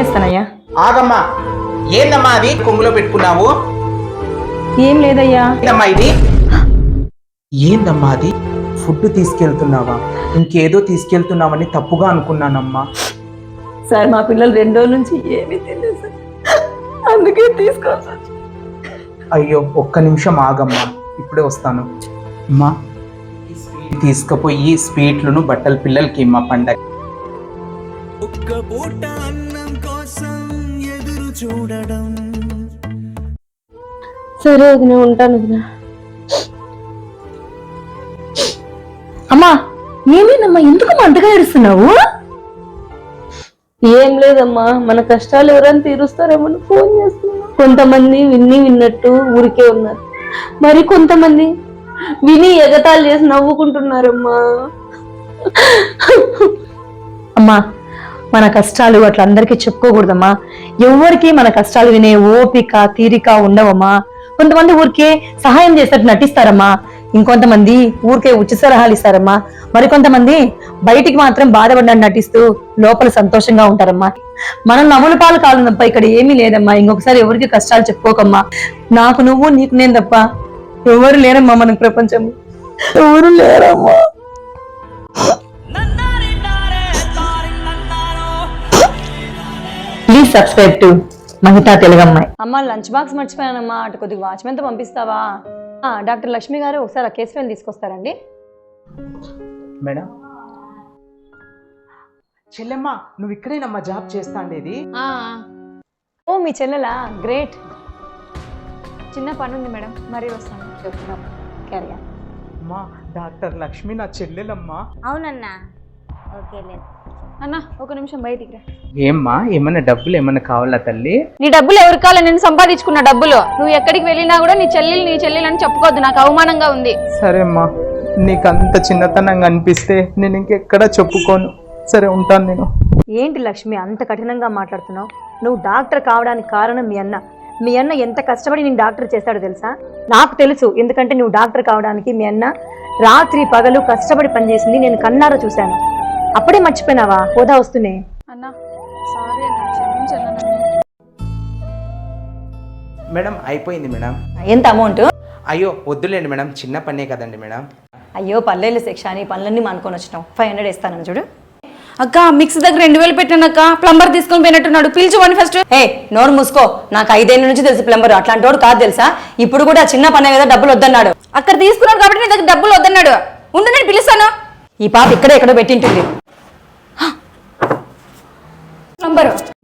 సరే పోయేస్తానయ్యా ఆగమ్మా. ఏందమ్మా అది? కొంగులో పెట్టుకున్నావు? ఏం లేదయ్యా. ఏందమ్మా ఇది? ఏందమ్మా అది? ఫుడ్ తీసుకెళ్తున్నావా? ఇంకేదో తీసుకెళ్తున్నావని తప్పుగా అనుకున్నానమ్మా. సార్ మా పిల్లలు రెండు రోజుల నుంచి ఏమీ సార్. అందుకే తీసుకోవాలి సార్. అయ్యో ఒక్క నిమిషం ఆగమ్మా. ఇప్పుడే వస్తాను. అమ్మా తీసుకుపోయి స్వీట్లను బట్టల పిల్లలకి ఇమ్మా పండగ. సరే వదిన ఉంటాను వదిన. అమ్మా ఏమేనమ్మా ఎందుకు అంతగా ఏడుస్తున్నావు? ఏం లేదమ్మా మన కష్టాలు ఎవరైనా తీరుస్తారేమో ఫోన్ చేస్తున్నా. కొంతమంది విన్ని విన్నట్టు ఊరికే ఉన్నారు. మరి కొంతమంది విని ఎగతాళి చేసి నవ్వుకుంటున్నారమ్మా. అమ్మా మన కష్టాలు అట్లా అందరికీ చెప్పుకోకూడదమ్మా. ఎవరికి మన కష్టాలు వినే ఓపిక తీరిక ఉండవమ్మా. కొంతమంది ఊరికే సహాయం చేసినట్టు నటిస్తారమ్మా. ఇంకొంతమంది ఊరికే ఉచిత సలహాలు ఇస్తారమ్మా. మరికొంతమంది బయటికి మాత్రం బాధపడినట్టు నటిస్తూ లోపల సంతోషంగా ఉంటారమ్మా. మనం నవ్వుల పాలు కాలం తప్ప ఇక్కడ ఏమీ లేదమ్మా. ఇంకొకసారి ఎవరికి కష్టాలు చెప్పుకోకమ్మా. నాకు నువ్వు నీకు నేను తప్ప ఎవరు లేరమ్మా మనకు ప్రపంచం. ఎవరు లేరమ్మా. ప్లీజ్ సబ్స్క్రైబ్ టు మహితా తెలుగమ్మాయి. అమ్మ లంచ్ బాక్స్ మర్చిపోయానమ్మా. అటు కొద్దిగా వాచ్మెన్తో పంపిస్తావా? ఆ, డాక్టర్ లక్ష్మి గారు ఒకసారి ఆ కేసు ఫైల్ తీసుకొస్తారండి. మేడం. చెల్లెమ్మా నువ్వు ఇక్కడేనమ్మా జాబ్ చేస్తాండేది. ఓ మీ చెల్లెలా? గ్రేట్. చిన్న పని ఉంది మేడం. మరీ వస్తాను. క్యారియా అమ్మా డాక్టర్ లక్ష్మి నా చెల్లెలమ్మా. అవునన్నా. ఓకే లేదు. అన్న ఒక నిమిషం బయటికి రా. ఏమ్మా ఏమన్నా డబ్బులు ఏమన్నా కావాలా తల్లి? నీ డబ్బులు ఎవరి కావాలి నేను సంపాదించుకున్న డబ్బులు? నువ్వు ఎక్కడికి వెళ్ళినా కూడా నీ చెల్లెలు నీ చెల్లెలు అని చెప్పుకోవద్దు నాకు అవమానంగా ఉంది. సరే అమ్మా నీకు అంత చిన్నతనంగా అనిపిస్తే నేను ఇంకెక్కడా చెప్పుకోను. సరే ఉంటాను నేను. ఏంటి లక్ష్మి అంత కఠినంగా మాట్లాడుతున్నావు? నువ్వు డాక్టర్ కావడానికి కారణం మీ అన్న. మీ అన్న ఎంత కష్టపడి నేను డాక్టర్ చేశాడో తెలుసా? నాకు తెలుసు ఎందుకంటే నువ్వు డాక్టర్ కావడానికి మీ అన్న రాత్రి పగలు కష్టపడి పనిచేసింది నేను కన్నారా చూశాను. అప్పుడే మర్చిపోయినావా? హోదా వస్తూనే. అన్న సారీ అన్న క్షమించన్న నన్ను. మేడం అయిపోయింది మేడం. ఎంత అమౌంట్ అయ్యో వద్దులేండి మేడం చిన్న పనే కదండి మేడం. అయ్యో పల్లెలు శిక్ష అని పనులన్నీ మానుకొని వచ్చినావు ఫైవ్ హండ్రెడ్ ఇస్తానని చూడు. అక్క మిక్స్ దగ్గర రెండు వేలు పెట్టానక్క ప్లంబర్ తీసుకొని పోయినట్టున్నాడు. పిలిచివని ఫస్ట్ ఏ నోరు మూసుకో. నాకు ఐదేళ్ళ నుంచి తెలుసు ప్లంబర్ అట్లాంటి వాడు కాదు తెలుసా? ఇప్పుడు కూడా చిన్న పనే కదా డబ్బులు వద్దన్నాడు. అక్కడ తీసుకున్నాడు కాబట్టి నీ దగ్గర డబ్బులు వద్దన్నాడు. ఉండు నేను పిలుస్తాను. ఈ పాప ఇక్కడే ఎక్కడో పెట్టింటుంది.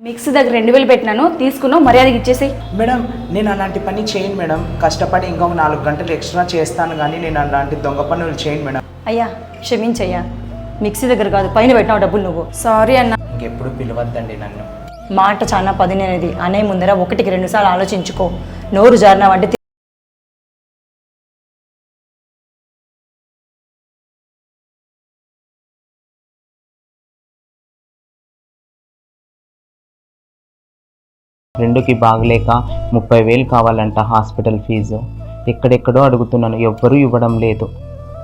మిక్స్ దగ్గర రెండు వేలు పెట్టినాను తీసుకున్నావు మర్యాదకి ఇచ్చేసి మేడం నేను అలాంటి పని చేయను మేడం. కష్టపడి ఇంకొక నాలుగు గంటలు ఎక్స్ట్రా చేస్తాను కానీ నేను అలాంటి దొంగ పనులు చేయను మేడం. అయ్యా క్షమించయ్యా. మిక్సీ దగ్గర కాదు పైన పెట్టినావు డబ్బులు నువ్వు. సారీ అన్న. ఇంకెప్పుడు పిలవద్దండి నన్ను. మాట చాలా పదినేది అనే ముందర ఒకటికి రెండు సార్లు ఆలోచించుకో. నోరు జారినావంటే రెండుకి బాగలేక ముప్పై వేలు కావాలంట హాస్పిటల్ ఫీజు. ఎక్కడెక్కడో అడుగుతున్నాను ఎవ్వరూ ఇవ్వడం లేదు.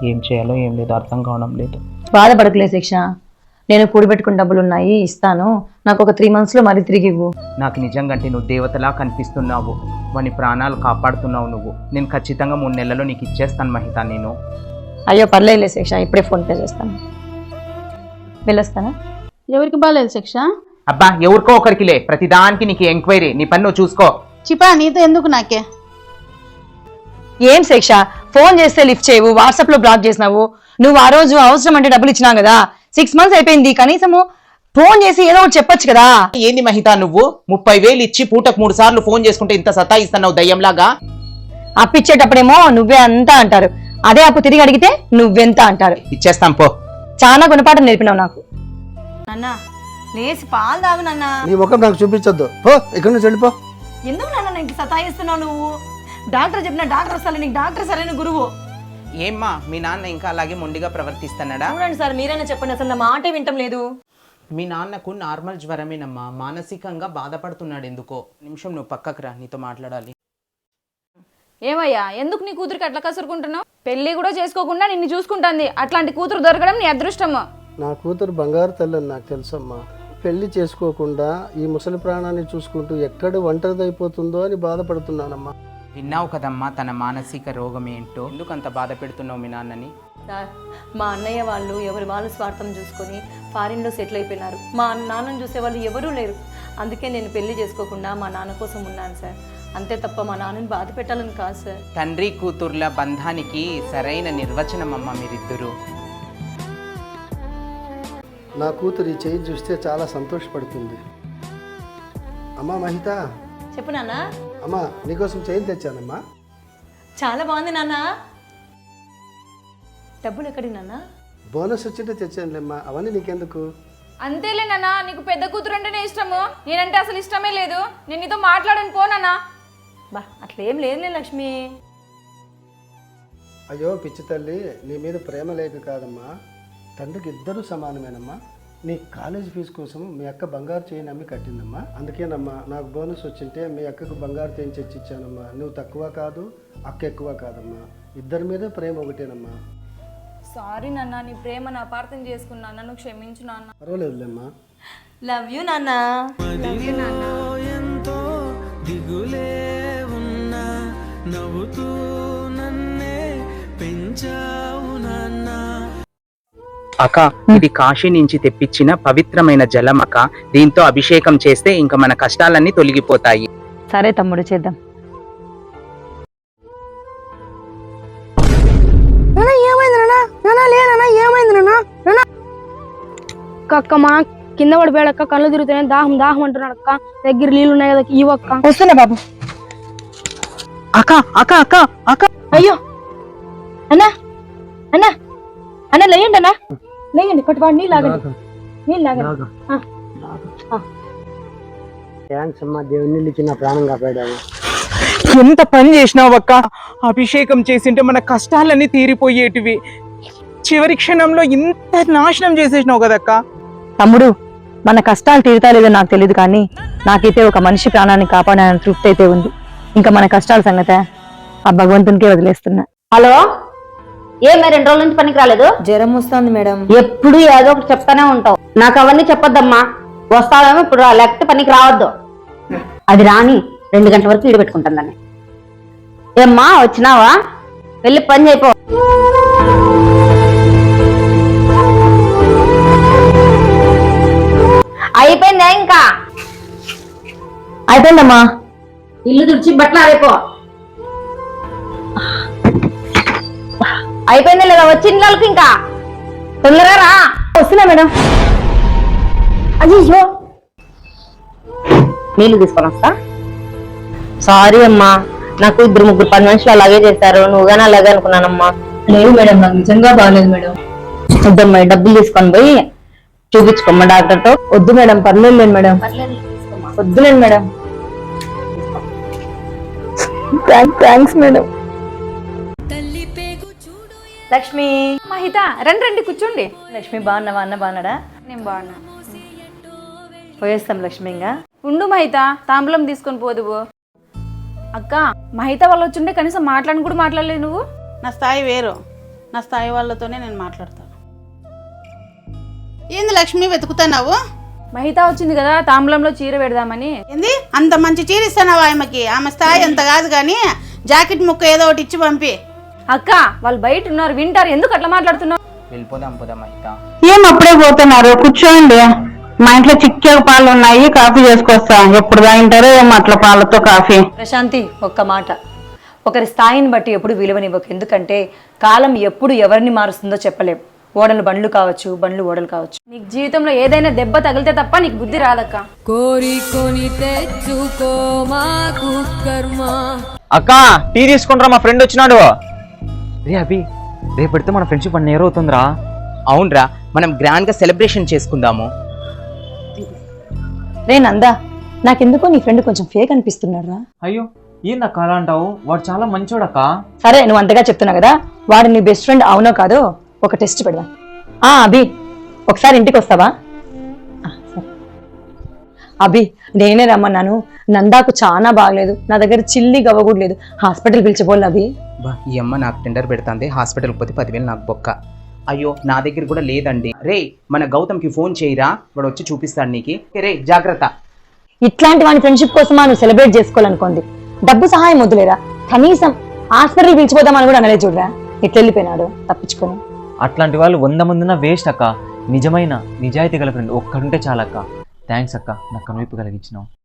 ఏం చేయాలో ఏం లేదు అర్థం కావడం లేదు. బాధపడకలే శిక్ష. నేను కూడబెట్టుకున్న డబ్బులు ఉన్నాయి ఇస్తాను. నాకు ఒక త్రీ మంత్స్లో మరీ తిరిగి ఇవ్వు. నాకు నిజంగా అంటే నువ్వు దేవతలా కనిపిస్తున్నావు. వాని ప్రాణాలు కాపాడుతున్నావు నువ్వు. నేను ఖచ్చితంగా మూడు నెలల్లో నీకు ఇచ్చేస్తాను మహిత నేను. అయ్యో పర్లేదులే శిక్ష ఇప్పుడే ఫోన్ పే చేస్తాను. వెళ్ళొస్తానా? ఎవరికి బాగాలేదు శిక్ష? అబ్బా ఎవరికో ఒకరికిలే ప్రతిదానికి నీకు ఎంక్వైరీ. నీ పని నువ్వు చూసుకో. చిపా నీతో ఎందుకు నాకే? ఏం శిక్ష ఫోన్ చేస్తే లిఫ్ట్ చేయవు వాట్సాప్లో బ్లాక్ చేసినావు. నువ్వు ఆ రోజు అవసరం అంటే డబ్బులు ఇచ్చినా కదా. సిక్స్ మంత్స్ అయిపోయింది కనీసము ఫోన్ చేసి ఏదో ఒకటి చెప్పొచ్చు కదా. ఏంది మహిత నువ్వు? ముప్పై వేలు ఇచ్చి పూటకు మూడు సార్లు ఫోన్ చేసుకుంటే ఇంత సతాయిస్తున్నావు దయ్యంలాగా? అప్పిచ్చేటప్పుడేమో నువ్వే అంతా అంటారు. అదే అప్పు తిరిగి అడిగితే నువ్వెంత అంటారు. ఇచ్చేస్తాం పో. చాలా గుణపాఠం నేర్పినావు నాకు. నాన్న లేచి పాలు తాగు నాన్న. నీ ముఖం నాకు చూపించొద్దు. పో ఇక్కడి నుంచి వెళ్ళిపో. ఎందుకు నాన్న నీకు సతాయిస్తున్నావు నువ్వు? డాక్టర్ చెప్పిన డాక్టర్ వస్తాను నీకు డాక్టర్ సరైన గురువు. ఏమ్మా మీ నాన్న ఇంకా అలాగే మొండిగా ప్రవర్తిస్తున్నాడా? చూడండి సార్ మీరైనా చెప్పండి అసలు నా మాటే వింటం లేదు. మీ నాన్నకు నార్మల్ జ్వరమేనమ్మా మానసికంగా బాధపడుతున్నాడు ఎందుకో. నిమిషం నువ్వు పక్కకు రా నీతో మాట్లాడాలి. ఏమయ్యా ఎందుకు నీ కూతురికి అట్లా కసురుకుంటున్నావు? పెళ్ళి కూడా చేసుకోకుండా నిన్ను చూసుకుంటుంది. అట్లాంటి కూతురు దొరకడం నీ అదృష్టము. నా కూతురు బంగారు తల్లి అని నాకు తెలుసమ్మా. పెళ్ళి చేసుకోకుండా ఈ ముసలి ప్రాణాన్ని చూసుకుంటూ ఎక్కడ ఒంటరిదైపోతుందో అని బాధపడుతున్నానమ్మా. విన్నావు కదమ్మా తన మానసిక రోగం ఏంటో ఎందుకు అంత బాధ పెడుతున్నావు మీ నాన్నని? సార్ మా అన్నయ్య వాళ్ళు ఎవరి వాళ్ళ స్వార్థం చూసుకొని ఫారిన్లో సెటిల్ అయిపోయినారు. మా నాన్నని చూసే వాళ్ళు ఎవరూ లేరు. అందుకే నేను పెళ్ళి చేసుకోకుండా మా నాన్న కోసం ఉన్నాను సార్. అంతే తప్ప మా నాన్నని బాధ పెట్టాలని కాదు సార్. తండ్రి కూతుర్ల బంధానికి సరైన నిర్వచనం అమ్మ మీరిద్దరూ. నా కూతురు ఈ చేయి చూస్తే చాలా సంతోషపడుతుంది. అమ్మా మహిత. చెప్పు నాన్న. అమ్మా నీకోసం చైన్ తెచ్చానమ్మా. చాలా బాగుంది నాన్న. డబ్బులు ఎక్కడి నాన్న? బోనస్ వచ్చింటే తెచ్చానులేమ్మా అవన్నీ నీకెందుకు? అంతేలే నాన్న నీకు పెద్ద కూతురు అంటేనే ఇష్టము. నేనంటే అసలు ఇష్టమే లేదు. నేను నీతో మాట్లాడను పో నాన్న. బా అట్లా ఏం లేదులే లక్ష్మి. అయ్యో పిచ్చి తల్లి నీ మీద ప్రేమ లేక కాదమ్మా. తండ్రికి ఇద్దరు సమానమేనమ్మా. నీ కాలేజ్ ఫీజు కోసం మీ అక్క బంగారు చేయి నమ్మి కట్టిందమ్మా. అందుకేనమ్మా నాకు బోనస్ వచ్చింటే మీ అక్కకు బంగారు చేయి తెచ్చి ఇచ్చానమ్మా. నువ్వు తక్కువ కాదు అక్క ఎక్కువ కాదమ్మా. ఇద్దరి మీద ప్రేమ ఒకటేనమ్మా. సారీ నాన్న నీ ప్రేమను అపార్థం చేసుకున్నా నన్ను క్షమించు నాన్న. పర్వాలేదులేమ్మా. లవ్ యూ నాన్న. ఎంతో దిగులే ఉన్నా నవ్వుతూ నన్నే నాన్న అక్క ఇది కాశీ నుంచి తెప్పించిన పవిత్రమైన జలం అక్క. దీంతో అభిషేకం చేస్తే ఇంకా మన కష్టాలన్నీ తొలగిపోతాయి. సరే తమ్ముడు చేద్దాం. అక్క మా కింద పడిపోయాడు అక్క. కళ్ళు తిరుగుతున్నాయి దాహం దాహం అంటున్నాడు అక్క. దగ్గర నీళ్ళు ఉన్నాయి కదా ఇవ్వక్క వస్తున్నా బాబు. అక్క అక్క అక్క అక్క. అయ్యో. అన్నా అన్నా అన్న లేయండి అన్నా. లేయండి నీళ్ళు లాగండి నీళ్ళు లాగండి ఆ. థ్యాంక్స్ అమ్మా దేవుని ఇచ్చిన ప్రాణం కాపాడావు. ఎంత పని చేసినావు అక్క? అభిషేకం చేసింటే మన కష్టాలన్నీ తీరిపోయేటివి. చివరి క్షణంలో ఇంత నాశనం చేసేసినావు కదక్క తమ్ముడు మన కష్టాలు తీరుతా లేదో నాకు తెలియదు కానీ నాకైతే ఒక మనిషి ప్రాణాన్ని కాపాడాలని తృప్తి అయితే ఉంది. ఇంకా మన కష్టాల సంగతే ఆ భగవంతునికే వదిలేస్తున్నా. హలో? ఏమే రెండు రోజుల నుంచి పనికి రాలేదు? జ్వరం వస్తుంది మేడం. ఎప్పుడు ఏదో ఒకటి చెప్తానే ఉంటావు. నాకు అవన్నీ చెప్పొద్దమ్మా. వస్తావేమో ఇప్పుడు రా, లేకపోతే పనికి రావద్దు. అది రాని రెండు గంటల వరకు ఈడు పెట్టుకుంటుందని ఏమ్మా వచ్చినావా? వెళ్ళి పని చేయపో అయిపోయిందా ఇంకా? అయిపోయిందమ్మా. ఇల్లు తుడిచి బట్టలు ఆరేపో. అయిపోయిందా లేదా? వచ్చి ఇళ్ళకి ఇంకా. తొందరగా రా. వస్తున్నా మేడం. అయ్యో నీళ్ళు తీసుకొని వస్తా. సారీ అమ్మా. నాకు ఇద్దరు ముగ్గురు పది మనుషులు అలాగే చేశారు. నువ్వు కానీ అలాగే అనుకున్నానమ్మా. లేదు మేడం నాకు నిజంగా బాగాలేదు మేడం. వద్దమ్మా డబ్బులు తీసుకొని పోయి చూపించుకోమ్మా డాక్టర్తో. వద్దు మేడం పర్లేదు మేడం. వద్దులేండి madam. Thanks madam. Lakshmi. Mahitha రండి రండి కూర్చోండి. లక్ష్మి బాగున్నావా? అన్న బాగున్నాడా? నేను బాగున్నా. పోయేస్తాం లక్ష్మి ఇంకా. ఉండు మహిత తాంబూలం తీసుకొని పోదువు అక్క మహిత వాళ్ళు వచ్చుంటే కనీసం మాట్లాడని కూడా మాట్లాడలేదు నువ్వు? నా స్థాయి వేరు. నా స్థాయి వాళ్ళతోనే నేను మాట్లాడతాను ఏంది లక్ష్మి వెతుకుతున్నావు? మహిత వచ్చింది కదా తాంబూలంలో చీర పెడదామని. ఏంది? అంత మంచి చీర ఇస్తున్నావు ఆమెకి? ఆమె స్థాయి అంత కాదు కానీ జాకెట్ ముక్క ఏదో ఒకటి ఇచ్చి పంపి. అక్క వాళ్ళు బయట ఉన్నారు వింటారు. ఎందుకు అట్లా మాట్లాడుతున్నావు? వెళ్ళిపోదాం పోదాం మహిత ఏం అప్పుడే పోతున్నారు? కూర్చోండి. మా ఇంట్లో చిక్క పాలు ఉన్నాయి కాఫీ చేసుకొస్తా. ఎప్పుడు తాగింటారో ఏమో అట్లా పాలతో కాఫీ. ప్రశాంతి ఒక్క మాట. ఒకరి స్థాయిని బట్టి ఎప్పుడు విలువనివ్వకు. ఎందుకంటే కాలం ఎప్పుడు ఎవరిని మారుస్తుందో చెప్పలేం. ఓడలు బండ్లు కావచ్చు బండ్లు ఓడలు కావచ్చు. నీకు జీవితంలో ఏదైనా దెబ్బ తగిలితే తప్ప నీకు బుద్ధి రాదక్క. అక్క టీ తీసుకుంటారా మా ఫ్రెండ్ వచ్చినాడు. రే అభి రేపు పెడితే మన ఫ్రెండ్షిప్ వన్ ఇయర్ అవుతుందిరా. అవునరా మనం గ్రాండ్గా సెలబ్రేషన్ చేసుకుందాము. రే నందా నాకెందుకో నీ ఫ్రెండ్ కొంచెం ఫేక్ అనిపిస్తున్నాడు రా అయ్యో ఏందక్క అలా అంటావు? వాడు చాలా మంచోడక్క. సరే నువ్వు అంతగా చెప్తున్నావు కదా వాడు నీ బెస్ట్ ఫ్రెండ్ అవునో కాదో ఒక టెస్ట్ పెడదాం. ఆ అభి ఒకసారి ఇంటికి వస్తావా. అభి నేనే రమ్మన్నాను. నందాకు చాలా బాగలేదు. నా దగ్గర చిల్లి గవ్వ కూడా లేదు. హాస్పిటల్ పిలిచిపోవాలి అభి. బా ఈ అమ్మ నాకు టెండర్ పెడుతుంది. హాస్పిటల్కి పోతే పదివేలు నాకు బొక్క. అయ్యో నా దగ్గర కూడా లేదండి. రే మన గౌతమ్కి ఫోన్ చేయరా? వాడు వచ్చి చూపిస్తాడు నీకు. రే జాగ్రత్త. ఇట్లాంటి వాడి ఫ్రెండ్షిప్ కోసమా నువ్వు సెలబ్రేట్ చేసుకోవాలనుకోండి. డబ్బు సహాయం వద్దులేరా? కనీసం హాస్పిటల్ పిలిచిపోదామని కూడా అనలే చూడరా? ఎట్లా వెళ్ళిపోయినాడు. తప్పించుకొని. అట్లాంటి వాళ్ళు వంద మందిన వేస్ట్ అక్క. నిజమైన నిజాయితీ గల ఫ్రెండ్ ఒక్కడుంటే చాలక్క. థ్యాంక్స్ అక్క. నాకు కనువిప్పు కలిగించినావు.